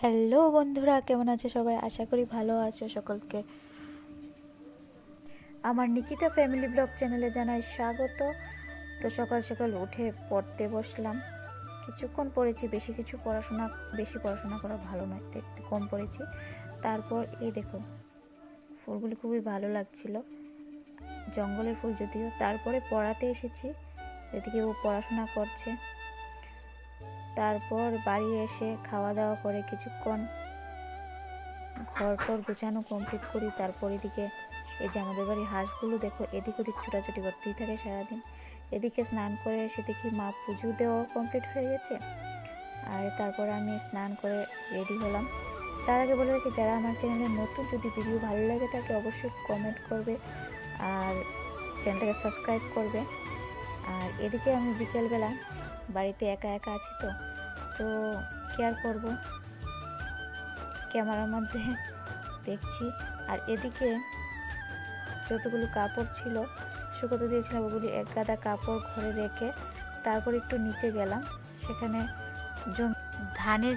Hello বন্ধুরা, কেমন আছে সবাই? আশা করি ভালো আছো সকলকে। আমার নিকিতা ফ্যামিলি ব্লগ চ্যানেলে জানাই স্বাগত। তো সকাল সকাল উঠে পড়তে বসলাম। কিছুক্ষণ পড়েছি, বেশি কিছু পড়াশোনা, বেশি পড়াশোনা করা ভালো নয় একটু কম পড়েছি। তারপর এই দেখো ফুলগুলি খুবই ভালো লাগছিল। জঙ্গলের ফুল যদিও। তারপরে পড়াতে এসেছি, এদিকে ও পড়াশোনা করছে। তারপর বাড়ি এসে খাওয়া দাওয়া করে কিছুক্ষণ ঘর টর গোছানো কমপ্লিট করি, তারপর এদিকে এই যে আমাদের বাড়ির হাঁসগুলো, দেখো এদিক ওদিক ছোটাছুটি করতেই থাকে সারাদিন। এদিকে স্নান করে এসে দেখি মা পুজো দেওয়া কমপ্লিট হয়ে গেছে। আর তারপর আমি স্নান করে রেডি হলাম। তার আগে বলে রাখি, যারা আমার চ্যানেলে নতুন যদি ভিডিও ভালো লাগে থাকে, অবশ্যই কমেন্ট করবে আর চ্যানেলটাকে সাবস্ক্রাইব করবে। আর এদিকে আমি বিকেলবেলা বাড়িতে একা একা আছি তো তো কেয়ার করব? ক্যামেরার মধ্যে দেখছি। আর এদিকে যতগুলো কাপড় ছিল, শুকোতে দিয়েছিলাম ওগুলি এক গাদা কাপড় ঘরে রেখে তারপর একটু নিচে গেলাম। সেখানে ধানের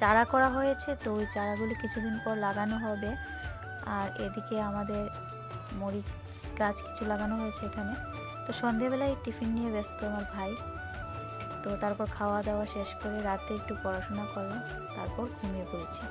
চারা করা হয়েছে, তো ওই চারাগুলি কিছুদিন পর লাগানো হবে। আর এদিকে আমাদের মরিচ গাছ কিছু লাগানো হয়েছে এখানে। তো সন্ধেবেলায় টিফিন নিয়ে ব্যস্ত আমার ভাই। তো তারপর খাওয়া দাওয়া শেষ করে রাতে একটু পড়াশোনা করলাম তারপর ঘুমিয়ে পড়েছি।